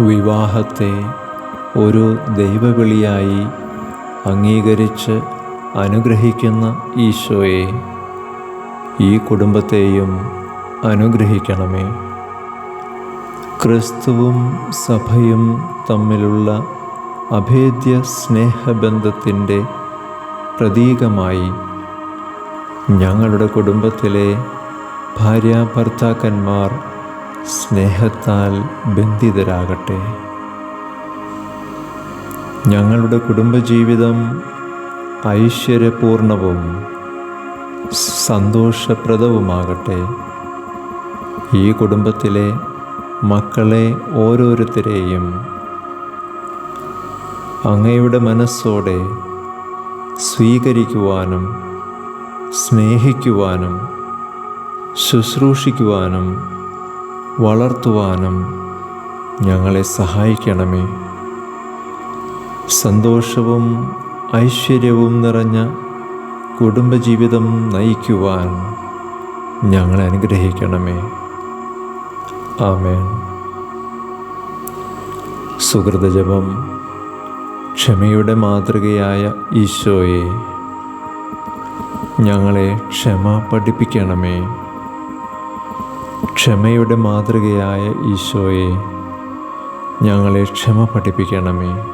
വിവാഹത്തെ ഒരു ദൈവവിളിയായി അംഗീകരിച്ച് അനുഗ്രഹിക്കുന്ന ഈശോയെ ഈ കുടുംബത്തെയും അനുഗ്രഹിക്കണമേ. ക്രിസ്തുവും സഭയും തമ്മിലുള്ള അഭേദ്യ സ്നേഹബന്ധത്തിന്റെ പ്രതീകമായി ഞങ്ങളുടെ കുടുംബത്തിലെ ഭാര്യാഭർത്താക്കന്മാർ സ്നേഹത്താൽ ബന്ധിതരാകട്ടെ. ഞങ്ങളുടെ കുടുംബജീവിതം ഐശ്വര്യപൂർണവും സന്തോഷപ്രദവുമാകട്ടെ. ഈ കുടുംബത്തിലെ മക്കളെ ഓരോരുത്തരെയും അങ്ങയുടെ മനസ്സോടെ സ്വീകരിക്കുവാനും സ്നേഹിക്കുവാനും ശുശ്രൂഷിക്കുവാനും വളർത്തുവാനും ഞങ്ങളെ സഹായിക്കണമേ. സന്തോഷവും ഐശ്വര്യവും നിറഞ്ഞ കുടുംബജീവിതം നയിക്കുവാൻ ഞങ്ങളെ അനുഗ്രഹിക്കണമേ. ആമേൻ. സുഹൃതജപം ക്ഷമയുടെ മാതൃകയായ ഈശോയെ ഞങ്ങളെ ക്ഷമ പഠിപ്പിക്കണമേ. ക്ഷമയുടെ മാതൃകയായ ഈശോയെ ഞങ്ങളെ ക്ഷമ പഠിപ്പിക്കണമേ.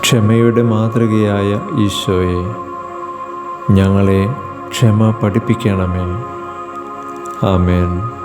ക്ഷമയുടെ മാതൃകയായ ഈശോയെ ഞങ്ങളെ ക്ഷമ പഠിപ്പിക്കണമേ. ആമേൻ.